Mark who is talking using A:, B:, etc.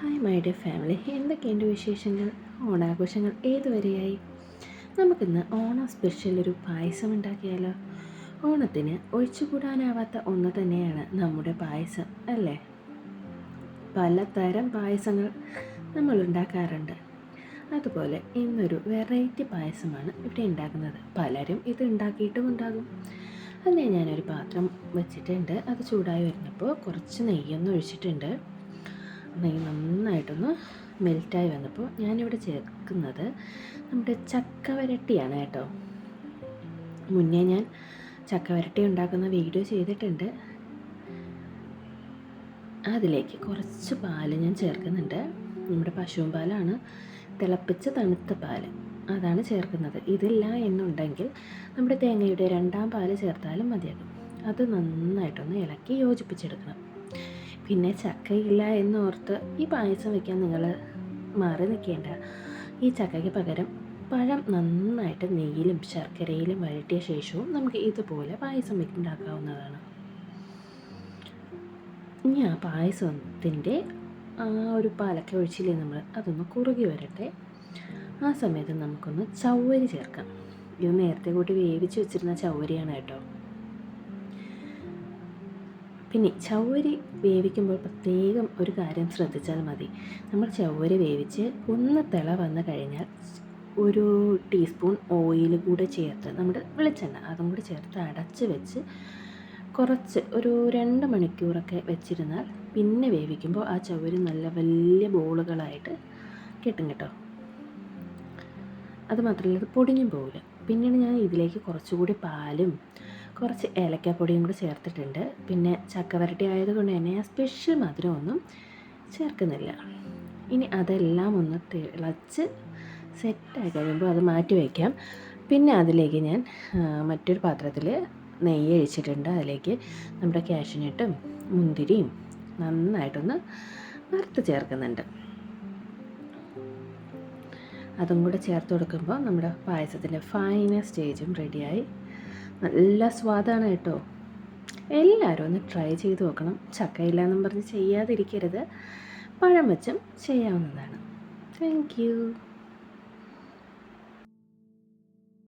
A: Hi my dear family എന്തൊക്കെയുണ്ട് വിശേഷങ്ങൾ? ഓണാഘോഷങ്ങൾ ഏതുവരെയായി നമുക്കിന്ന് ഓണം സ്പെഷ്യൽ ഒരു പായസം ഉണ്ടാക്കിയാലോ? ഓണത്തിന് ഒഴിച്ചുകൂടാനാവാത്ത ഒന്ന് തന്നെയാണ് നമ്മുടെ പായസം അല്ലേ? പലതരം പായസങ്ങൾ നമ്മൾ ഉണ്ടാക്കാറുണ്ട്. അതുപോലെ ഇന്നൊരു വെറൈറ്റി പായസമാണ് ഇവിടെ ഉണ്ടാക്കുന്നത്. പലരും ഇത് ഉണ്ടാക്കിയിട്ടും ഉണ്ടാകും. അതിനെ ഞാനൊരു പാത്രം വെച്ചിട്ടുണ്ട്. അത് ചൂടായി വരുന്നപ്പോൾ കുറച്ച് നെയ്യൊന്നും ഒഴിച്ചിട്ടുണ്ട്. നെയ്യ് നന്നായിട്ടൊന്ന് മെൽറ്റായി വന്നപ്പോൾ ഞാനിവിടെ ചേർക്കുന്നത് നമ്മുടെ ചക്ക വരട്ടിയാണ് കേട്ടോ. മുന്നേ ഞാൻ ചക്ക വരട്ടി ഉണ്ടാക്കുന്ന വീഡിയോ ചെയ്തിട്ടുണ്ട്. അതിലേക്ക് കുറച്ച് പാൽ ഞാൻ ചേർക്കുന്നുണ്ട്. നമ്മുടെ പശുവും പാലാണ് തിളപ്പിച്ച തണുത്ത പാൽ അതാണ് ചേർക്കുന്നത്. ഇതില്ല എന്നുണ്ടെങ്കിൽ നമ്മുടെ തേങ്ങയുടെ രണ്ടാം പാൽ ചേർത്താലും മതിയാകും. അത് നന്നായിട്ടൊന്ന് ഇളക്കി യോജിപ്പിച്ചെടുക്കണം. പിന്നെ ചക്കയില്ല എന്നോർത്ത് ഈ പായസം വയ്ക്കാൻ നിങ്ങൾ മാറി നിൽക്കേണ്ട. ഈ ചക്കയ്ക്ക് പകരം പഴം നന്നായിട്ട് നെയ്യിലും ശർക്കരയിലും വഴറ്റിയ ശേഷവും നമുക്ക് ഇതുപോലെ പായസം ഉണ്ടാക്കാവുന്നതാണ്. ഇനി ആ പായസത്തിന്റെ ആ ഒരു പാലക്ക ഒഴിച്ചില്ലേ നമ്മൾ? അതൊന്ന് കുറുകി വരട്ടെ. ആ സമയത്ത് നമുക്കൊന്ന് ചവ്വരി ചേർക്കാം. ഇത് നേരത്തെ കൂട്ടി വേവിച്ച് വെച്ചിരുന്ന ചവ്വരിയാണ് കേട്ടോ. പിന്നെ ചവ്വരി വേവിക്കുമ്പോൾ പ്രത്യേകം ഒരു കാര്യം ശ്രദ്ധിച്ചാൽ മതി. നമ്മൾ ചവ്വരി വേവിച്ച് ഒന്ന് തിള വന്നു കഴിഞ്ഞാൽ ഒരു ടീസ്പൂൺ ഓയിൽ കൂടെ ചേർത്ത് നമ്മുടെ വെളിച്ചെണ്ണ അതും കൂടി ചേർത്ത് അടച്ച് വെച്ച് കുറച്ച് ഒരു രണ്ട് മണിക്കൂറൊക്കെ വെച്ചിരുന്നാൽ പിന്നെ വേവിക്കുമ്പോൾ ആ ചവരി നല്ല വലിയ ബോളുകളായിട്ട് കിട്ടും കേട്ടോ. അത് മാത്രമല്ല ഇത് പൊടിഞ്ഞും പോകില്ല പിന്നീട് ഞാൻ ഇതിലേക്ക് കുറച്ചുകൂടി പാലും കുറച്ച് ഏലക്കാപ്പൊടിയും കൂടി ചേർത്തിട്ടുണ്ട്. പിന്നെ ചക്കവരട്ടി ആയതുകൊണ്ട് തന്നെ ഞാൻ സ്പെഷ്യൽ മധുരമൊന്നും ചേർക്കുന്നില്ല. ഇനി അതെല്ലാം ഒന്ന് തിളച്ച് സെറ്റായി കഴിയുമ്പോൾ അത് മാറ്റി വയ്ക്കാം. പിന്നെ അതിലേക്ക് ഞാൻ മറ്റൊരു പാത്രത്തിൽ നെയ്യ് ഒഴിച്ചിട്ടുണ്ട്. അതിലേക്ക് നമ്മുടെ കാഷ്യനട്ടും മുന്തിരിയും നന്നായിട്ടൊന്ന് വറുത്ത് ചേർക്കുന്നുണ്ട്. അതും കൂടെ ചേർത്ത് കൊടുക്കുമ്പോൾ നമ്മുടെ പായസത്തിന്റെ ഫൈനൽ സ്റ്റേജും റെഡിയായി നല്ല സ്വാദാണ് കേട്ടോ. എല്ലാവരും ഒന്ന് ട്രൈ ചെയ്ത് നോക്കണം. ചക്കയില്ല എന്നും പറഞ്ഞ് ചെയ്യാതിരിക്കരുത്. പഴം വെച്ചും ചെയ്യാവുന്നതാണ്. താങ്ക്